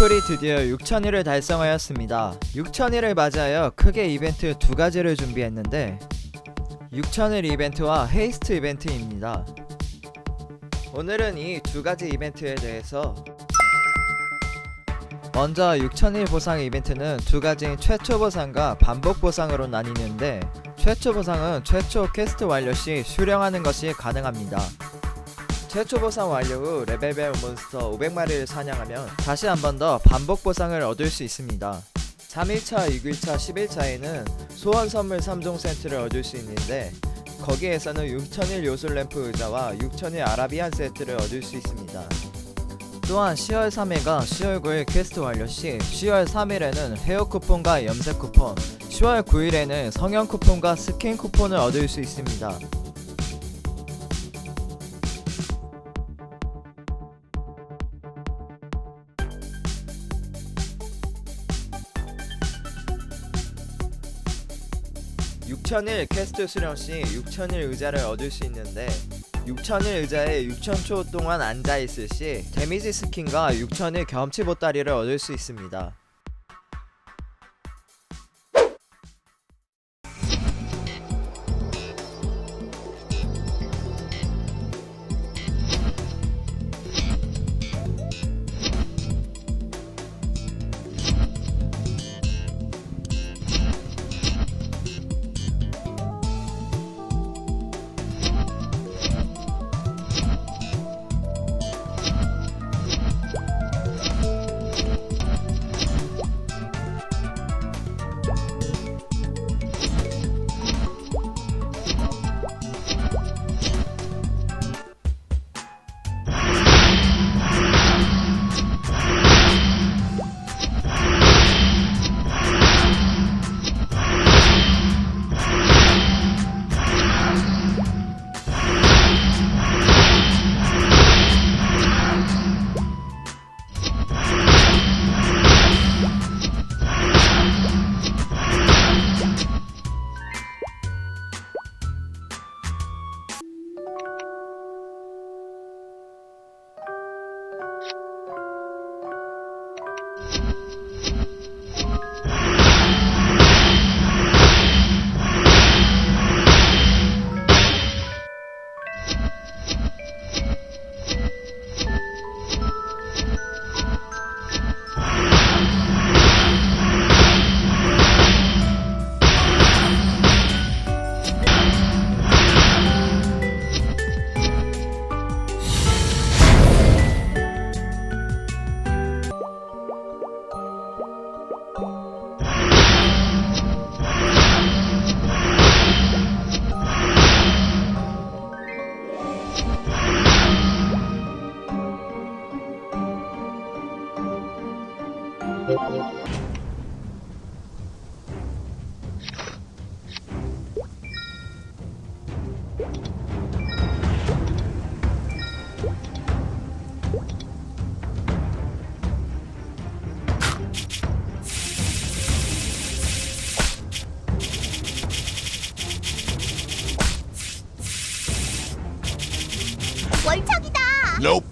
애플이 드디어 6,000일을 달성하였습니다. 6,000일을 맞이하여 크게 이벤트 두 가지를 준비했는데 6,000일 이벤트와 헤이스트 이벤트입니다. 오늘은 이 두 가지 이벤트에 대해서 먼저 6,000일 보상 이벤트는 두 가지인 최초 보상과 반복 보상으로 나뉘는데 최초 보상은 최초 퀘스트 완료 시 수령하는 것이 가능합니다. 최초 보상 완료 후 레벨별 몬스터 500마리를 사냥하면 다시 한 번 더 반복 보상을 얻을 수 있습니다. 3일차, 6일차, 10일차에는 소원 선물 3종 세트를 얻을 수 있는데 거기에서는 6000일 요술 램프 의자와 6000일 아라비안 세트를 얻을 수 있습니다. 또한 10월 3일과 10월 9일 퀘스트 완료 시 10월 3일에는 헤어 쿠폰과 염색 쿠폰, 10월 9일에는 성형 쿠폰과 스킨 쿠폰을 얻을 수 있습니다. (6 0 0 0일 퀘스트 수령 시 (6 0 0 0일 의자를 얻을 수 있는데) 6천일 의자에 6천초 동안 앉아있을 시 데미지 스킨과 6천일 경험치 보따리를 얻을 수 있습니다. 월척이다. Nope.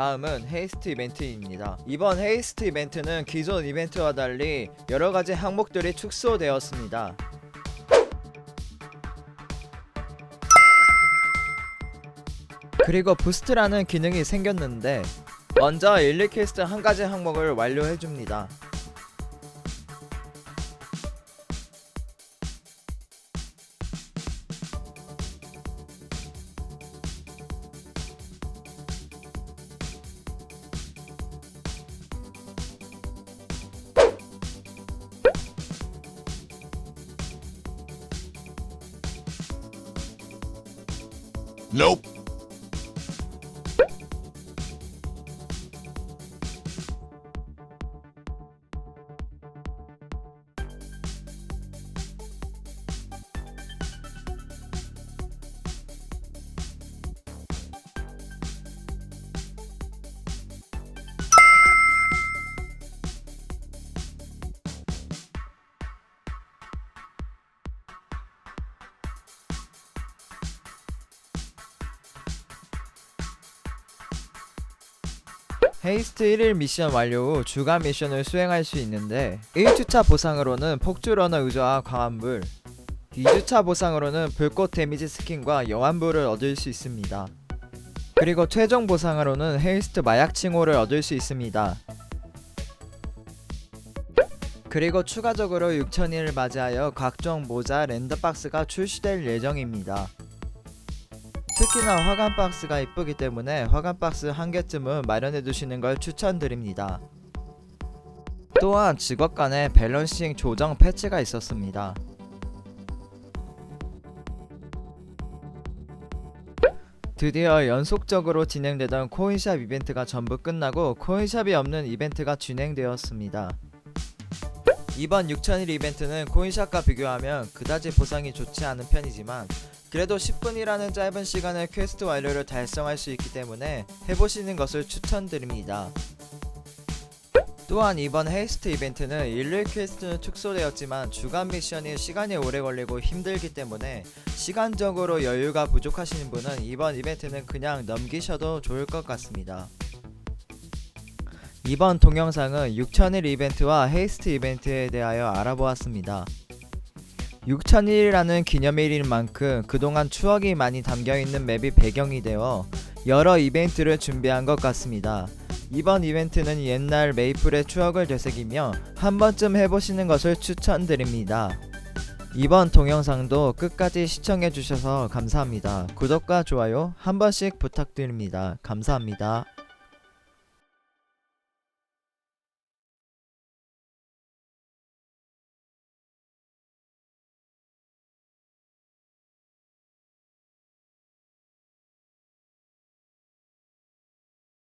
다음은 헤이스트 이벤트입니다. 이번 헤이스트 이벤트는 기존 이벤트와 달리 여러 가지 항목들이 축소되었습니다. 그리고 부스트라는 기능이 생겼는데 먼저 일리퀘스트 한 가지 항목을 완료해 줍니다. Nope. 헤이스트 1일 미션 완료 후 주간 미션을 수행할 수 있는데 1주차 보상으로는 폭주 러너 의자와 광환불 2주차 보상으로는 불꽃 데미지 스킨과 여환불을 얻을 수 있습니다. 그리고 최종 보상으로는 헤이스트 마약 칭호를 얻을 수 있습니다. 그리고 추가적으로 6천일을 맞이하여 각종 모자 랜덤박스가 출시될 예정입니다. 특히나 화관 박스가 이쁘기 때문에 화관 박스 한 개쯤은 마련해 두시는 걸 추천드립니다. 또한 직업 간의 밸런싱 조정 패치가 있었습니다. 드디어 연속적으로 진행되던 코인샵 이벤트가 전부 끝나고 코인샵이 없는 이벤트가 진행되었습니다. 이번 6000일 이벤트는 코인샵과 비교하면 그다지 보상이 좋지 않은 편이지만 그래도 10분이라는 짧은 시간에 퀘스트 완료를 달성할 수 있기 때문에 해보시는 것을 추천드립니다. 또한 이번 헤이스트 이벤트는 일일 퀘스트는 축소되었지만 주간 미션이 시간이 오래 걸리고 힘들기 때문에 시간적으로 여유가 부족하시는 분은 이번 이벤트는 그냥 넘기셔도 좋을 것 같습니다. 이번 동영상은 6000일 이벤트와 헤이스트 이벤트에 대하여 알아보았습니다. 6000일이라는 기념일인 만큼 그동안 추억이 많이 담겨있는 맵이 배경이 되어 여러 이벤트를 준비한 것 같습니다. 이번 이벤트는 옛날 메이플의 추억을 되새기며 한 번쯤 해보시는 것을 추천드립니다. 이번 동영상도 끝까지 시청해주셔서 감사합니다. 구독과 좋아요 한 번씩 부탁드립니다. 감사합니다.